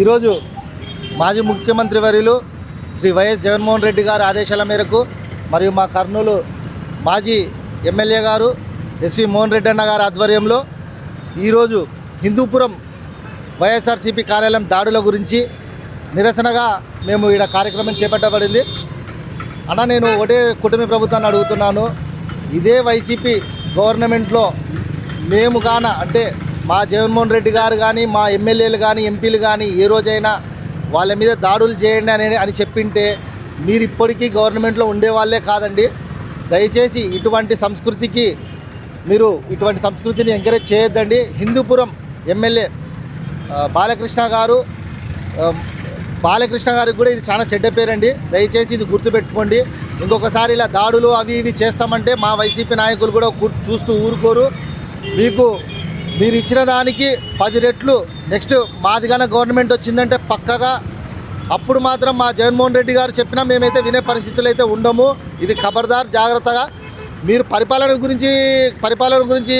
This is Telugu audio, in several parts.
ఈరోజు మాజీ ముఖ్యమంత్రి వర్యులు శ్రీ వైఎస్ జగన్మోహన్ రెడ్డి గారి ఆదేశాల మేరకు మరియు మా కర్నూలు మాజీ ఎమ్మెల్యే గారు ఎస్వి మోహన్ రెడ్డి అన్న గారి ఆధ్వర్యంలో ఈరోజు హిందూపురం వైఎస్ఆర్సీపీ కార్యాలయం దాడుల గురించి నిరసనగా మేము ఇక్కడ కార్యక్రమం చేపట్టబడింది. అన్న నేను ఒకటే కుటుంబ ప్రభుత్వాన్ని అడుగుతున్నాను. ఇదే వైసీపీ గవర్నమెంట్లో మేము కాన అంటే మా జగన్మోహన్ రెడ్డి గారు కానీ మా ఎమ్మెల్యేలు కానీ ఎంపీలు కానీ ఏ రోజైనా వాళ్ళ మీద దాడులు చేయండి అని అని చెప్పింటే మీరు ఇప్పటికీ గవర్నమెంట్లో ఉండేవాళ్ళే కాదండి. దయచేసి ఇటువంటి సంస్కృతికి మీరు ఇటువంటి సంస్కృతిని ఎంకరేజ్ చేయొద్దండి. హిందూపురం ఎమ్మెల్యే బాలకృష్ణ గారు బాలకృష్ణ గారికి కూడా ఇది చాలా చెడ్డ పేరండి. దయచేసి ఇది గుర్తుపెట్టుకోండి. ఇంకొకసారి ఇలా దాడులు అవి ఇవి చేస్తామంటే మా వైసీపీ నాయకులు కూడా చూస్తూ ఊరుకోరు. మీకు మీరు ఇచ్చిన దానికి పది రెట్లు. నెక్స్ట్ మాదిగాన గవర్నమెంట్ వచ్చిందంటే పక్కగా అప్పుడు మాత్రం మా జగన్మోహన్ రెడ్డి గారు చెప్పినా మేమైతే వినే పరిస్థితులు అయితే ఉండము. ఇది ఖబర్దార్ జాగ్రత్తగా. మీరు పరిపాలన గురించి పరిపాలన గురించి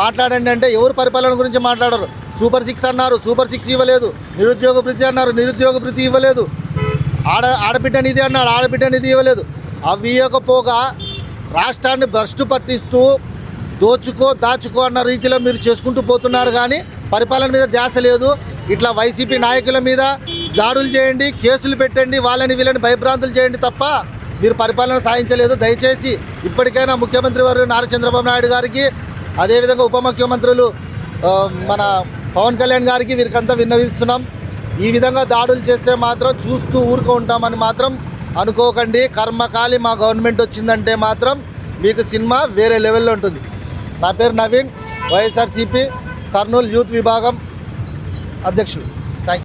మాట్లాడండి అంటే ఎవరు పరిపాలన గురించి మాట్లాడరు. సూపర్ సిక్స్ అన్నారు సూపర్ సిక్స్ ఇవ్వలేదు. నిరుద్యోగ భృతి అన్నారు నిరుద్యోగ భృతి ఇవ్వలేదు. ఆడ ఆడబిడ్డ నిధి అన్నాడు ఆడబిడ్డ నిధి ఇవ్వలేదు. అవి ఇవ్వకపోగా రాష్ట్రాన్ని భ్రష్టు పట్టిస్తూ దోచుకో దాచుకో అన్న రీతిలో మీరు చేసుకుంటూ పోతున్నారు కానీ పరిపాలన మీద ధ్యాస లేదు. ఇట్లా వైసీపీ నాయకుల మీద దాడులు చేయండి కేసులు పెట్టండి వాళ్ళని వీళ్ళని భయభ్రాంతులు చేయండి తప్ప మీరు పరిపాలన సాధించలేదు. దయచేసి ఇప్పటికైనా ముఖ్యమంత్రి వారు నారా చంద్రబాబు నాయుడు గారికి అదేవిధంగా ఉప ముఖ్యమంత్రులు మన పవన్ కళ్యాణ్ గారికి వీరికంతా విన్నవిస్తున్నాం. ఈ విధంగా దాడులు చేస్తే మాత్రం చూస్తూ ఊరుకో ఉంటామని మాత్రం అనుకోకండి. కర్మకాలి మా గవర్నమెంట్ వచ్చిందంటే మాత్రం మీకు సినిమా వేరే లెవెల్లో ఉంటుంది. నా పేరు నవీన్ వైఎస్ఆర్సీపీ కర్నూలు యూత్ విభాగం అధ్యక్షుడు